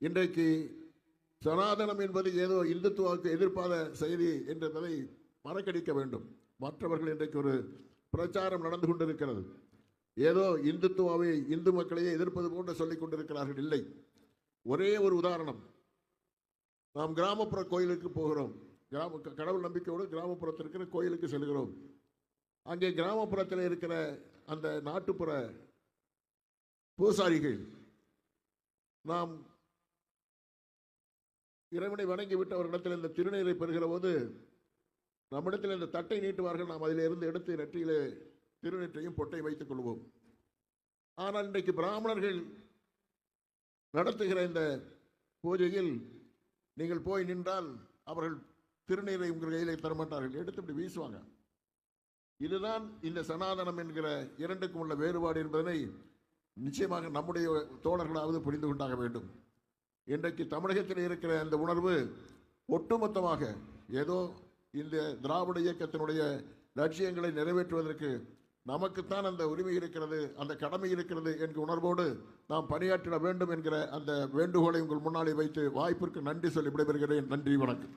இன்றைக்கு சனாதனம் என்பது ஏதோ இந்துத்துவாவுக்கு எதிர்ப்பாத செய்தி என்றதை மறக்கடிக்க வேண்டும். மற்றவர்கள் இன்றைக்கு ஒரு பிரச்சாரம் நடந்து கொண்டிருக்கிறது. ஏதோ இந்துத்துவாவை இந்து மக்களையே எதிர்ப்பது போன்று சொல்லிக் கொண்டிருக்கிறார்கள். இல்லை. ஒரே ஒரு உதாரணம். நாம் கிராமப்புற கோயிலுக்கு போகிறோம். கிராம க- கடவுள் நம்பிக்கையோடு கிராமப்புறத்தில் இருக்கிற கோயிலுக்கு செல்கிறோம். அங்கே கிராமப்புறத்தில் இருக்கிற அந்த நாட்டுப்புற பூசாரிகள் நாம் இறைவனை வணங்கிவிட்டு அவர்களிடத்தில் இந்த திருநீரை பெறுகிற போது நம்மிடத்தில் இந்த தட்டை நீட்டுவார்கள். நாம் அதிலிருந்து எடுத்து நெற்றியிலே திருநீற்றையும் பொட்டை வைத்துக் கொள்வோம். ஆனால் இன்றைக்கு பிராமணர்கள் நடத்துகிற இந்த பூஜையில் நீங்கள் போய் நின்றால் அவர்கள் திருநீரை உங்கள் கையிலே தரமாட்டார்கள். எடுத்து இப்படி வீசுவாங்க. இதுதான் இந்த சனாதனம் என்கிற இரண்டுக்கும் உள்ள வேறுபாடு என்பதனை நிச்சயமாக நம்முடைய தோழர்களாவது புரிந்து கொண்டாக வேண்டும். இன்றைக்கு தமிழகத்தில் இருக்கிற அந்த உணர்வு ஒட்டுமொத்தமாக ஏதோ இந்த திராவிட இயக்கத்தினுடைய லட்சியங்களை நிறைவேற்றுவதற்கு நமக்குத்தான் அந்த உரிமை இருக்கிறது அந்த கடமை இருக்கிறது என்கிற உணர்வோடு நாம் பணியாற்றிட வேண்டும் என்கிற அந்த வேண்டுகோளை உங்கள் முன்னாலே வைத்து வாய்ப்பிற்கு நன்றி சொல்லி விடைபெறுகிறேன். நன்றி வணக்கம்.